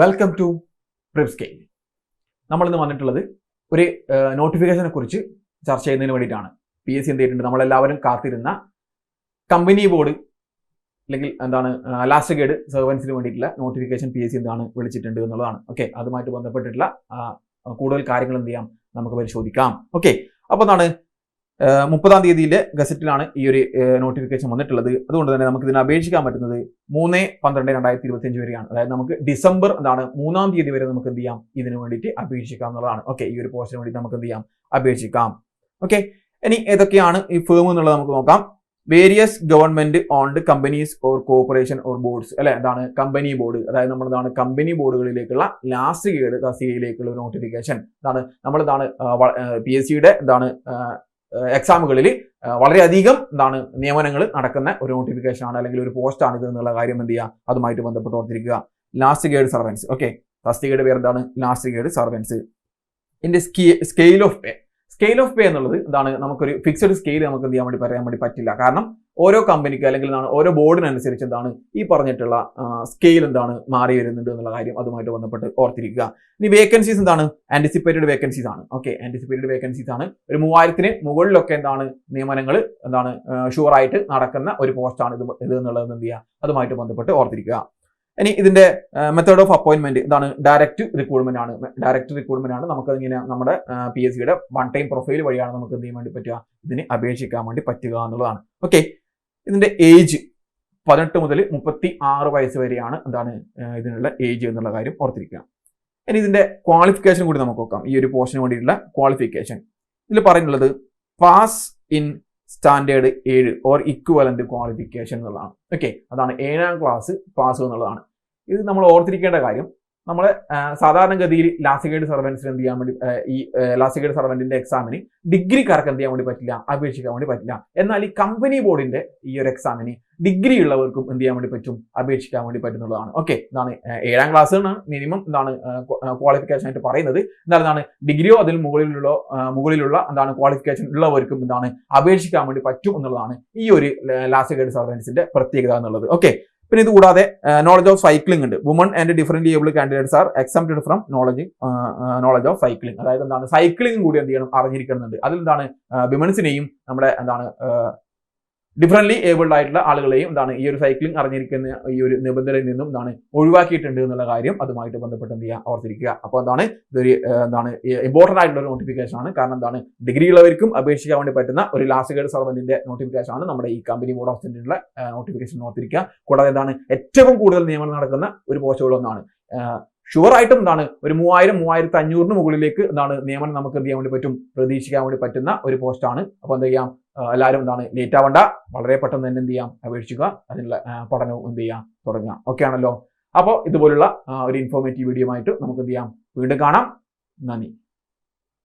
Welcome to പ്രിപ്സ് game നമ്മളിന്ന് വന്നിട്ടുള്ളത് ഒരു നോട്ടിഫിക്കേഷനെ കുറിച്ച് ചർച്ച ചെയ്യുന്നതിന് വേണ്ടിയിട്ടാണ്. പി എസ് സി എന്ത് ചെയ്തിട്ടുണ്ട്? നമ്മളെല്ലാവരും കാത്തിരുന്ന കമ്പനി ബോർഡ് അല്ലെങ്കിൽ എന്താണ് ലാസ്റ്റ് ഗേഡ് സെർവൻസിന് വേണ്ടിയിട്ടുള്ള നോട്ടിഫിക്കേഷൻ പി എസ് സി എന്താണ് വിളിച്ചിട്ടുണ്ട് എന്നുള്ളതാണ്. ഓക്കെ അതുമായിട്ട് ബന്ധപ്പെട്ടിട്ടുള്ള കൂടുതൽ കാര്യങ്ങൾ എന്ത് ചെയ്യാം? നമുക്ക് പരിശോധിക്കാം. ഓക്കെ അപ്പോൾ എന്താണ് മുപ്പതാം തീയതിയിലെ ഗസറ്റിലാണ് ഈ ഒരു നോട്ടിഫിക്കേഷൻ വന്നിട്ടുള്ളത്. അതുകൊണ്ട് തന്നെ നമുക്ക് ഇതിന് അപേക്ഷിക്കാൻ പറ്റുന്നത് മൂന്ന് പന്ത്രണ്ട് രണ്ടായിരത്തി ഇരുപത്തി അഞ്ച് വരെയാണ്. അതായത് നമുക്ക് ഡിസംബർ എന്താണ് മൂന്നാം തീയതി വരെ നമുക്ക് എന്ത് ചെയ്യാം? ഇതിന് വേണ്ടിയിട്ട് അപേക്ഷിക്കാം എന്നുള്ളതാണ്. ഓക്കെ ഈ ഒരു പോസ്റ്റിന് വേണ്ടി നമുക്ക് എന്ത് ചെയ്യാം? അപേക്ഷിക്കാം. ഓക്കെ ഇനി ഏതൊക്കെയാണ് ഈ ഫേം എന്നുള്ളത് നമുക്ക് നോക്കാം. Various government owned companies or corporation or boards അല്ലെ? എന്താണ്? കമ്പനി ബോർഡ് അതായത് നമ്മൾ എന്താണ് കമ്പനി ബോർഡുകളിലേക്കുള്ള ലാസ്റ്റ് ഗേഡ് തസ്തികയിലേക്കുള്ള നോട്ടിഫിക്കേഷൻ എന്താണ്? നമ്മൾ എന്താണ് പി എസ് സിയുടെ എന്താണ്? എക്സാമുകളിൽ വളരെയധികം എന്താണ് നിയമനങ്ങൾ നടക്കുന്ന ഒരു നോട്ടിഫിക്കേഷൻ ആണ് അല്ലെങ്കിൽ ഒരു പോസ്റ്റ് ആണ് ഇത് എന്നുള്ള കാര്യം എന്ത് ചെയ്യുക? അതുമായിട്ട് ബന്ധപ്പെട്ട് ഓർത്തിരിക്കുക. ലാസ്റ്റ് ഗേഡ് സർവൻസ് ഓക്കെ തസ്തികയുടെ പേര് എന്താണ്? ലാസ്റ്റ് ഗേഡ് സർവൻസ് ഇതിന്റെ scale of pay scale of pay എന്നുള്ളത് എന്താണ്? നമുക്കൊരു ഫിക്സഡ് സ്കെയിൽ നമുക്ക് എന്ത് ചെയ്യാൻ വേണ്ടി പറയാൻ വേണ്ടി പറ്റില്ല. കാരണം ഓരോ കമ്പനിക്ക് അല്ലെങ്കിൽ എന്താണ് ഓരോ ബോർഡിനനുസരിച്ച് എന്താണ് ഈ പറഞ്ഞിട്ടുള്ള സ്കെയിൽ എന്താണ് മാറി വരുന്നുണ്ട് എന്നുള്ള കാര്യം അതുമായിട്ട് ബന്ധപ്പെട്ട് ഓർത്തിരിക്കുക. ഇനി വേക്കൻസീസ് എന്താണ്? ആന്റിസിപ്പേറ്റഡ് വേക്കൻസീസ് ആണ്. ഓക്കെ ആന്റിസിപ്പേറ്റഡ് വേക്കൻസീസ് ആണ്. ഒരു മൂവായിരത്തിന് മുകളിലൊക്കെ എന്താണ് നിയമനങ്ങൾ എന്താണ് ഷുവർ ആയിട്ട് നടക്കുന്ന ഒരു പോസ്റ്റാണ് ഇത് ഇത് എന്നുള്ളത് എന്ത് ചെയ്യുക? അതുമായിട്ട് ബന്ധപ്പെട്ട് ഓർത്തിരിക്കുക. ഇനി ഇതിന്റെ മെത്തേഡ് ഓഫ് അപ്പോയിന്റ്മെന്റ് ഇതാണ് ഡയറക്റ്റ് റിക്രൂട്ട്മെന്റ് ആണ്. ഡയറക്റ്റ് റിക്രൂട്ട്മെന്റ് ആണ്. നമുക്ക് ഇങ്ങനെ നമ്മുടെ പി എസ് സിയുടെ വൺ ടൈം പ്രൊഫൈൽ വഴിയാണ് നമുക്ക് എന്ത് ചെയ്യാൻ വേണ്ടി പറ്റുക? ഇതിന് അപേക്ഷിക്കാൻ വേണ്ടി പറ്റുക എന്നുള്ളതാണ്. ഓക്കെ ഇതിന്റെ ഏജ് പതിനെട്ട് മുതൽ മുപ്പത്തി ആറ് വയസ്സ് വരെയാണ് എന്താണ് ഇതിനുള്ള ഏജ് എന്നുള്ള കാര്യം ഓർത്തിരിക്കുക. ഇനി ഇതിന്റെ ക്വാളിഫിക്കേഷൻ കൂടി നമുക്ക് നോക്കാം. ഈ ഒരു പോർഷന് വേണ്ടിയിട്ടുള്ള ക്വാളിഫിക്കേഷൻ ഇതിൽ പറയുന്നുള്ളത് പാസ് ഇൻ സ്റ്റാൻഡേർഡ് ഏഴ് ഓർ ഇക്വലന്റ് ക്വാളിഫിക്കേഷൻ എന്നുള്ളതാണ്. ഓക്കെ അതാണ് ഏഴാം ക്ലാസ് പാസ് എന്നുള്ളതാണ്. ഇത് നമ്മൾ ഓർത്തിരിക്കേണ്ട കാര്യം നമ്മൾ സാധാരണഗതിയിൽ ലാസ്റ്റ് ഗേഡ് സർവൻസിന് എന്ത് ചെയ്യാൻ വേണ്ടി ഈ ലാസ്റ്റ് ഗേഡ് സർവന്റിന്റെ എക്സാമിന് ഡിഗ്രിക്കാർക്ക് എന്ത് ചെയ്യാൻ വേണ്ടി പറ്റില്ല അപേക്ഷിക്കാൻ വേണ്ടി പറ്റില്ല. എന്നാൽ ഈ കമ്പനി ബോർഡിന്റെ ഈ ഒരു എക്സാമിന് ഡിഗ്രി ഉള്ളവർക്കും എന്ത് ചെയ്യാൻ വേണ്ടി പറ്റും അപേക്ഷിക്കാൻ വേണ്ടി പറ്റുന്നതാണ് ഓക്കെ എന്താണ് ഏഴാം ക്ലാസ് ആണ് മിനിമം എന്താണ് ക്വാളിഫിക്കേഷൻ ആയിട്ട് പറയുന്നത്. എന്നാൽ എന്താണ് ഡിഗ്രിയോ അതിൽ മുകളിലുള്ള മുകളിലുള്ള എന്താണ് ക്വാളിഫിക്കേഷൻ ഉള്ളവർക്കും എന്താണ് അപേക്ഷിക്കാൻ വേണ്ടി പറ്റും എന്നുള്ളതാണ് ഈ ഒരു ലാസ്റ്റ് ഗേഡ് സർവൻസിന്റെ പ്രത്യേകത എന്നുള്ളത്. ഓക്കെ പിന്നെ ഇത് കൂടാതെ നോളജ് ഓഫ് സൈക്ലിംഗ് ഉണ്ട്. Woman and different able candidates are exempted from knowledge knowledge of cycling അതായത് എന്താണ് സൈക്ലിംഗ് കൂടി എന്ത് ചെയ്യണം അറിഞ്ഞിരിക്കുന്നുണ്ട് അതിൽ എന്താണ് വിമൻസിനെയും നമ്മുടെ എന്താണ് ഡിഫറെന്റ്ലി ഏബിൾഡ് ആയിട്ടുള്ള ആളുകളെയും എന്താണ് ഈ ഒരു സൈക്ലിംഗ് അറിഞ്ഞിരിക്കുന്ന ഈ ഒരു നിബന്ധനയിൽ നിന്നും എന്താണ് ഒഴിവാക്കിയിട്ടുണ്ട് എന്നുള്ള കാര്യം അതുമായിട്ട് ബന്ധപ്പെട്ട് എന്ത് ചെയ്യുക? ഓർത്തിരിക്കുക. അപ്പോൾ എന്താണ് ഇതൊരു എന്താണ് ഇമ്പോർട്ടന്റ് ആയിട്ടുള്ള ഒരു നോട്ടിഫിക്കേഷൻ ആണ്. കാരണം എന്താണ്? ഡിഗ്രി ഉള്ളവർക്കും അപേക്ഷിക്കാൻ വേണ്ടി പറ്റുന്ന ഒരു ലാസ്റ്റ് ഗേഡ് സർവന്റിന്റെ നോട്ടിഫിക്കേഷൻ ആണ് നമ്മുടെ ഈ കമ്പനി ബോർഡ് ഓഫ് സ്റ്റേറ്റിനുള്ള നോട്ടിഫിക്കേഷൻ ഓർത്തിരിക്കുക കൂടാതെ എന്താണ്? ഏറ്റവും കൂടുതൽ നിയമനം നടക്കുന്ന ഒരു പോസ്റ്റുകളൊന്നാണ് ഷുവർ ആയിട്ടും എന്താണ്? ഒരു മൂവായിരം മൂവായിരത്തി അഞ്ഞൂറിന് മുകളിലേക്ക് എന്താണ്? നിയമനം നമുക്ക് എന്ത് ചെയ്യാൻ വേണ്ടി പറ്റും? പ്രതീക്ഷിക്കാൻ വേണ്ടി പറ്റുന്ന ഒരു പോസ്റ്റാണ് അപ്പോൾ എന്താ ചെയ്യാം? എല്ലാവരും എന്താണ് ലേറ്റ് ആവണ്ട. വളരെ പെട്ടെന്ന് തന്നെ എന്ത് ചെയ്യാം? അപേക്ഷിക്കുക. അതിനുള്ള പഠനവും എന്ത് ചെയ്യാം? തുടങ്ങുക ഓക്കെ ആണല്ലോ? അപ്പോൾ ഇതുപോലുള്ള ഒരു ഇൻഫോർമേറ്റീവ് വീഡിയോ ആയിട്ട് നമുക്ക് എന്ത് ചെയ്യാം? വീണ്ടും കാണാം. നന്ദി.